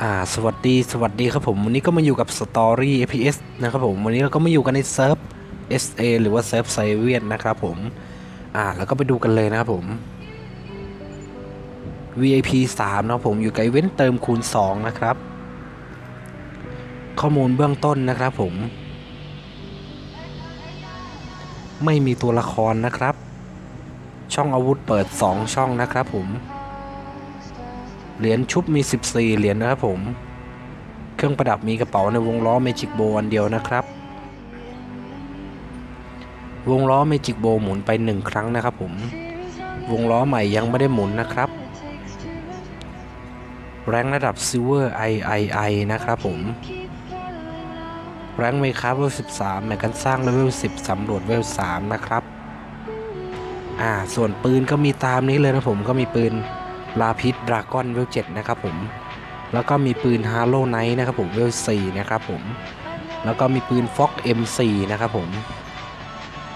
อ่าสวัสดีสวัสดีครับผมวันนี้ก็มาอยู่กับ Story FPS นะครับผมวันนี้เราก็มาอยู่กันในเซิร์ฟ SA หรือว่าเซิร์ฟไซเวียนนะครับผมอ่าแล้วก็ไปดูกันเลยนะครับผม VIP 3นะครับผมอยู่ไกับอีเว้นเติมคูณ 2 นะครับ ข้อมูลเบื้องต้นนะครับผม ไม่มีตัวละครนะครับ ช่องอาวุธเปิด 2 ช่องนะครับผม เหรียญชุบมี 14 เหรียญนะครับผม เครื่องประดับมีกระเป๋าในวงล้อเมจิกโบอันเดียวนะครับ วงล้อเมจิกโบหมุนไป 1 ครั้งนะครับผม วงล้อใหม่ยังไม่ได้หมุนนะครับ แรงระดับซิลเวอร์ III นะครับผม แรงเมคาเวล 13แมกกันสร้างเลเวล 10 สำรวจเวล 3 นะครับ อ่า ส่วนปืนก็มีตามนี้เลยนะผมก็มีปืน ลาพิษดราก้อนเวลเจ็ดนะครับผม แล้วก็มีปืนฮาโลไนท์นะครับผมเวลสี่นะครับผม แล้วก็มีปืนฟ็อกเอ็มสี่นะครับผม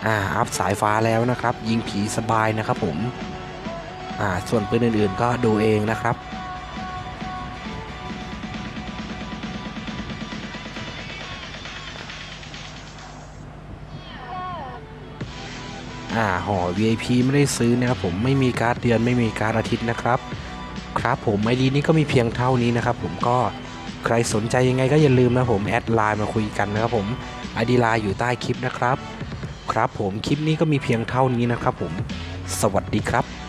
อ่า อัพสายฟ้าแล้วนะครับ ยิงผีสบายนะครับผม อ่า ส่วนปืนอื่นๆก็ดูเองนะครับ อ่าห่อ VIP ไม่ได้ซื้อนะครับผมไม่มีการ์ดเดือนไม่มีการ์ดอาทิตย์นะครับ ครับผมไอดีนี้ก็มีเพียงเท่านี้นะครับผมก็ใครสนใจยังไงก็อย่าลืมนะผมแอดไลน์มาคุยกันนะครับผมไอดีไลน์อยู่ใต้คลิปนะครับ ครับผมคลิปนี้ก็มีเพียงเท่านี้นะครับผมสวัสดีครับ